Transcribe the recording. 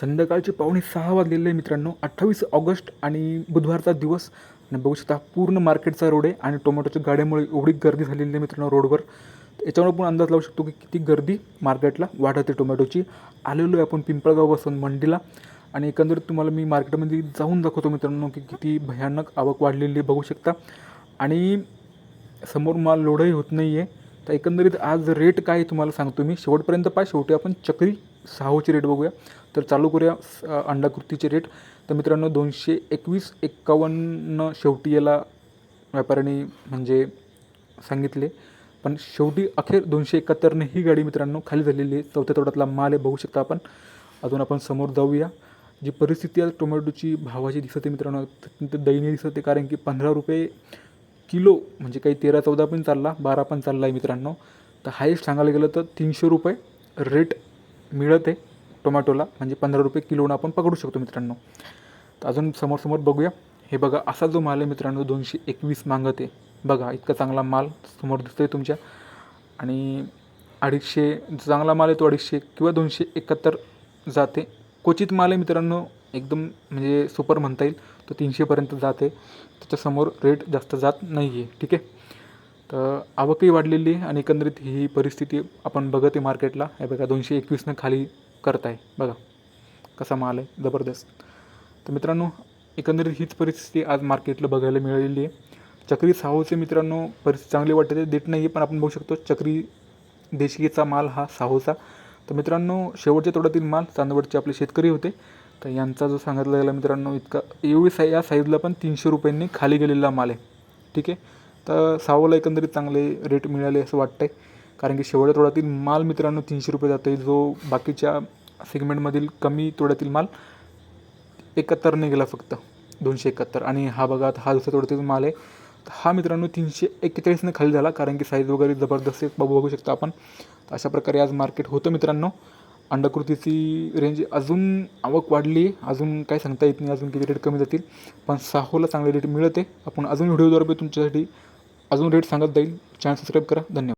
संध्याकाळचे पावणे सहा वाजलेले आहे मित्रांनो. अठ्ठावीस ऑगस्ट आणि बुधवारचा दिवस. आणि बघू शकता पूर्ण मार्केटचा रोड आहे आणि टोमॅटोच्या गाड्यामुळे एवढी गर्दी झालेली आहे मित्रांनो रोडवर. याच्यावर आपण अंदाज लावू शकतो की किती गर्दी मार्केटला वाढते टोमॅटोची. आलेलो आहे आपण पिंपळगाव बसून मंडीला. आणि एकंदरीत तुम्हाला मी मार्केटमध्ये जाऊन दाखवतो मित्रांनो की किती भयानक आवक वाढलेली आहे बघू शकता. आणि समोर माल लोडही होत नाही आहे तर एकंदरीत आज रेट काय आहे तुम्हाला सांगतो मी. शेवटपर्यंत पाय शेवटी आपण चक्री सहावची रेट बघूया. तर चालू करूया अंडाकृतीचे रेट तर मित्रांनो दोनशे एकवीस एक्कावन्न शेवटी याला व्यापाऱ्यांनी म्हणजे सांगितले. पण शेवटी अखेर दोनशे एकाहत्तरने ही गाडी मित्रांनो खाली झालेली आहे. चौथ्या तोड्यातला माल आहे बघू शकता आपण. अजून आपण समोर जाऊया. जी परिस्थिती आहे टोमॅटोची भावाची दिसत आहे मित्रांनो. अत्यंत दयनीय दिसत आहे कारण की पंधरा रुपये किलो म्हणजे काही तेरा चौदा पण चालला बारा पण चालला आहे मित्रांनो. तर हायेस्ट सांगायला गेलं तर तीनशे रुपये रेट मिळत आहे टोमॅटोला म्हणजे पंधरा रुपये किलोनं आपण पकडू शकतो मित्रांनो. तर अजून समोर समोर बघूया. हे बघा असा जो माल आहे मित्रांनो दोनशे एकवीस मागत आहे बघा इतका चांगला माल समोर दिसतो आहे तुमच्या. आणि अडीचशे चांगला माल आहे तो अडीचशे किंवा दोनशे एकाहत्तर जाते. क्वचित माल आहे मित्रांनो एकदम म्हणजे सुपर म्हणता येईल तो तीनशेपर्यंत जाते. त्याच्यासमोर रेट जास्त जात नाही आहे ठीक आहे? तर आवकही वाढलेली आहे आणि एकंदरीत ही परिस्थिती आपण बघत आहे मार्केटला. हे बघा दोनशे एकवीसनं खाली करत आहे बघा कसा माल आहे. जबरदस्त. तर मित्रांनो एकंदरीत हीच परिस्थिती आज मार्केटला बघायला मिळालेली आहे. चक्री साहोचे मित्रांनो परिस्थिती चांगली वाटते देत नाही पण आपण बघू शकतो चक्री देशीचा माल हा साहोचा. तर मित्रांनो शेवटच्या तोड्यातील माल चांदवडचे आपले शेतकरी होते. तर यांचा जो सांगितला गेला मित्रांनो इतका एवढी साई या साईजला पण तीनशे रुपयांनी खाली गेलेला माल आहे. ठीक आहे? तर सावोला एकंदरीत चांगले रेट मिळाले असं वाटतं आहे कारण की शेवटच्या तोड्यातील माल मित्रांनो तीनशे रुपये जातो आहे जो बाकीच्या सेगमेंटमधील कमी तोड्यातील माल एकाहत्तरने गेला फक्त. दोनशे एकाहत्तर. आणि हा बघा हा दुसऱ्या तोड्यातील माल आहे. तर हा मित्रांनो तीनशे एक्केचाळीसने खाली झाला. कारण की साईज वगैरे जबरदस्त बघू बघू शकता आपण. अशा प्रकारे आज मार्केट होतं मित्रांनो. अंडाकृतीची रेंज अजून आवक वाढली आहे. अजून काय सांगता येत नाही अजून किती रेट कमी जातील. पण साहोला चांगले रेट मिळते. आपण अजून व्हिडिओद्वारे तुमच्यासाठी अजून रेट सांगत जाईल. चॅनल सबस्क्राईब करा. धन्यवाद.